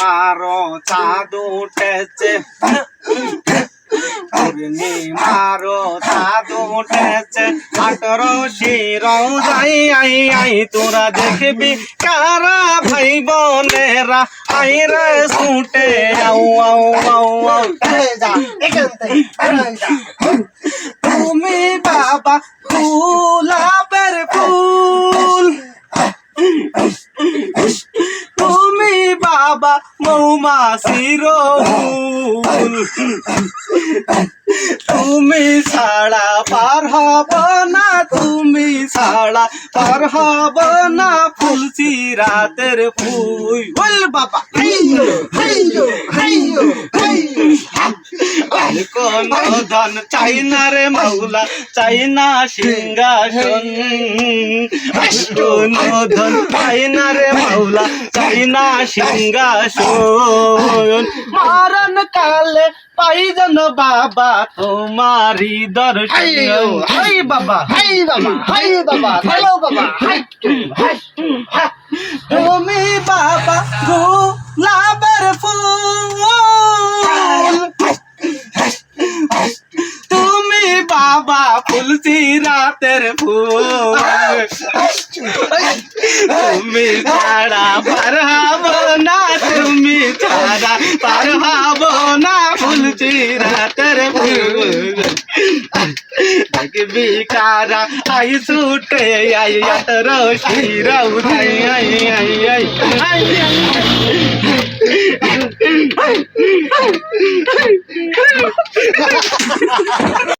মারো চাঁদ উঠেছে মারো চাঁদ উঠেছে আটরো শিরও যাই আই আই তোরা দেখবি কারা ভাই বোনেরা আই রে ছুটে আউ আউ আউ আউ। তুমি বাবা গোলাপের ফুল তুমি ফুল তুমি ছাড়া পার হব না তুমি ছাড়া পার হব না ফুলছি রাতের ফুল বাবা কোন ধন চাই না রে মাওলা চাই না সিংহাসন। কোন ধন চাই না রে মাওলা চাই না সিংহাসন। মারণ কালে পাই যেন বাবা তোমারি দর্শন। হাই বাবা হাই বাবা, হাই বাবা, চলো বাবা, হাই। তুমি বাবা গোলাপের ফুল। বাবা ফুলছি রাতের ফুল তুমি ছাড়া পার হব না তুমি ছাড়া পার হব না ফুলছি রাতের ফুল দেখবি কারা আই ছুটে আই আতর শিরাউ আই